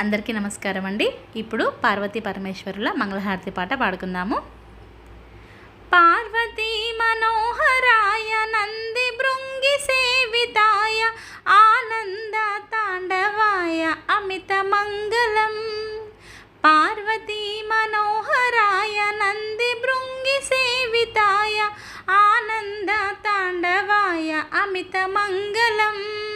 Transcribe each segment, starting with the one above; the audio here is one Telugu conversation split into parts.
అందరికీ నమస్కారం అండి. ఇప్పుడు పార్వతీ పరమేశ్వరుల మంగళహారతి పాట పాడుకుందాము. పార్వతీ మనోహరాయ నంది భృంగి సేవితాయ ఆనంద తాండవాయ అమిత మంగళం. పార్వతీ మనోహరాయ నంది భృంగి సేవితాయ ఆనంద తాండవాయ అమిత మంగళం.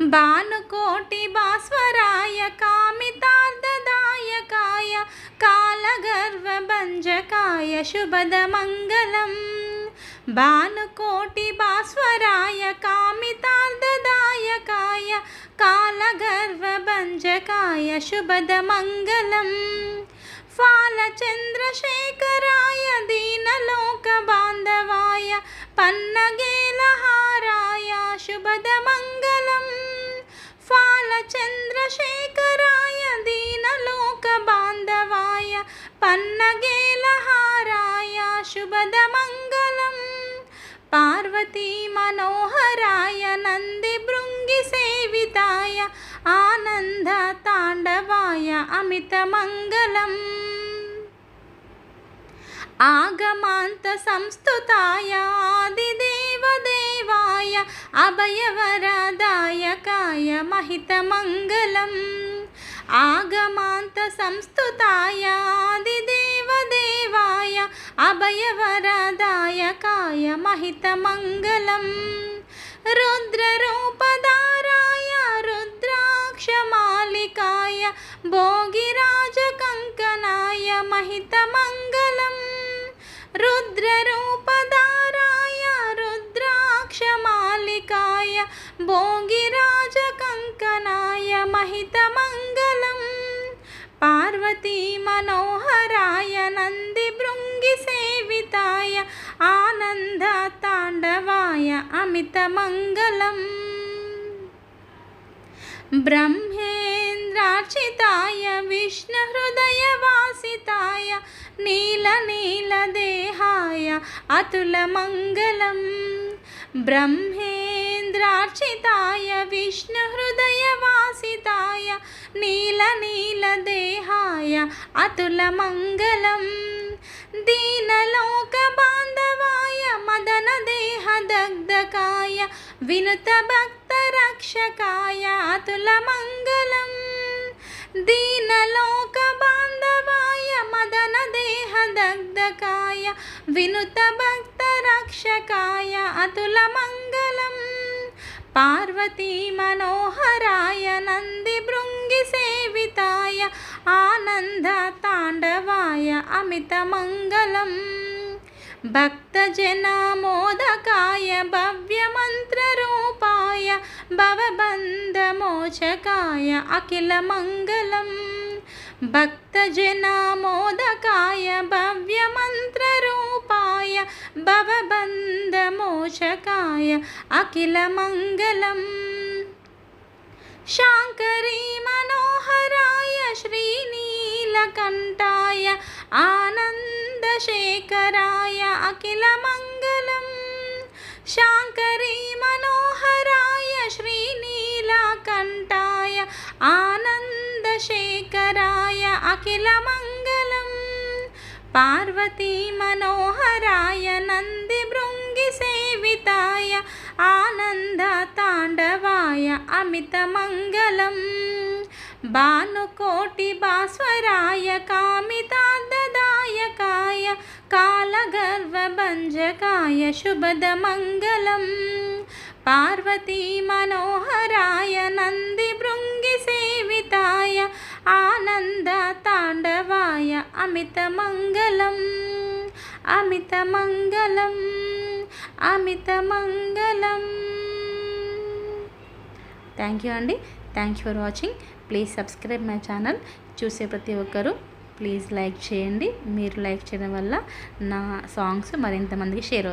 भुकोटिभास्वराय कामितार्ददायकाय कालगर्वभञ्जकाय शुभदमङ्गलम्। मङ्गलं भानकोटिभास्वराय कामितार्ददायकाय कालगर्वभञ्जकाय शुभदमङ्गलम्। फालचन्द्रशेखराय दि पन्नगेलहाराय शुभदमङ्गलं पार्वतीमनोहराय नन्दिभृङ्गिसेविताय आनन्दताण्डवाय अमितमङ्गलम्। आगमान्तसंस्तुताय आदिदेवदेवाय अभयवरदायकाय महितमङ्गलम्। आगमान्तसंस्तुताय आदिदेवदेवाय अभयवरादायकाय महितमङ्गलं रुद्ररूपधाराय रुद्राक्षमालिकाय भोगिराजकङ्कनाय महितमङ्गलम्। रुद्ररूपदाराय रुद्राक्षमालिकाय भोगि తాండవాయ అమితమంగళం. బ్రహ్మేంద్రార్చితాయ విష్ణుహృదయవాసితాయ నీలనీలదేహాయ అతులమంగళం బ్రహ్మేంద్రార్చితాయ విష్ణుహృదయవాసితాయ నీలనీలదేహాయ అతులమంగళం వినుత భక్త రక్షకాయాతుల మంగళం దీనలోక బాంధవాయ మదన దేహ దగ్ధకాయ వినుత భక్త రక్షకాయ అతుల మంగళం. పార్వతీ మనోహరాయ నంది భృంగి సేవితాయ ఆనంద తాండవాయ అమిత మంగళం. भक्तजनामोदकाय भव्यमन्त्ररूपाय भवबन्धमोचकाय अखिलमङ्गलम्। भक्तजनामोदकाय भव्यमन्त्ररूपाय भवबन्धमोचकाय अखिलमङ्गलम्। शाङ्करी मनोहराय श्रीनीलकण्ठाय आनन्द చంద్రశేఖరాయ అఖిల మంగళం. శాంకరీ మనోహరాయ శ్రీనీలాకంఠాయ ఆనందశేఖరాయ అఖిల మంగళం. పార్వతీ మనోహరాయ నంది భృంగి సేవితాయ ఆనంద తాండవాయ అమిత మంగళం. భానుకోటి భాస్వరాయ కామి కాలగర్వభంజకాయ శుభదమంగళం. పార్వతీ మనోహరాయ నంది భృంగి సేవితాయ ఆనంద తాండవాయ అమితమంగళం. అమితమంగళం అమితమంగళం. థ్యాంక్ యూ అండి. Thank you for watching. Please subscribe my channel. చూసే ప్రతి ఒక్కరూ ప్లీజ్ లైక్ చేయండి. మీరు లైక్ చేయడం వల్ల నా సాంగ్స్ మరింత మందికి షేర్ అవుతాయి.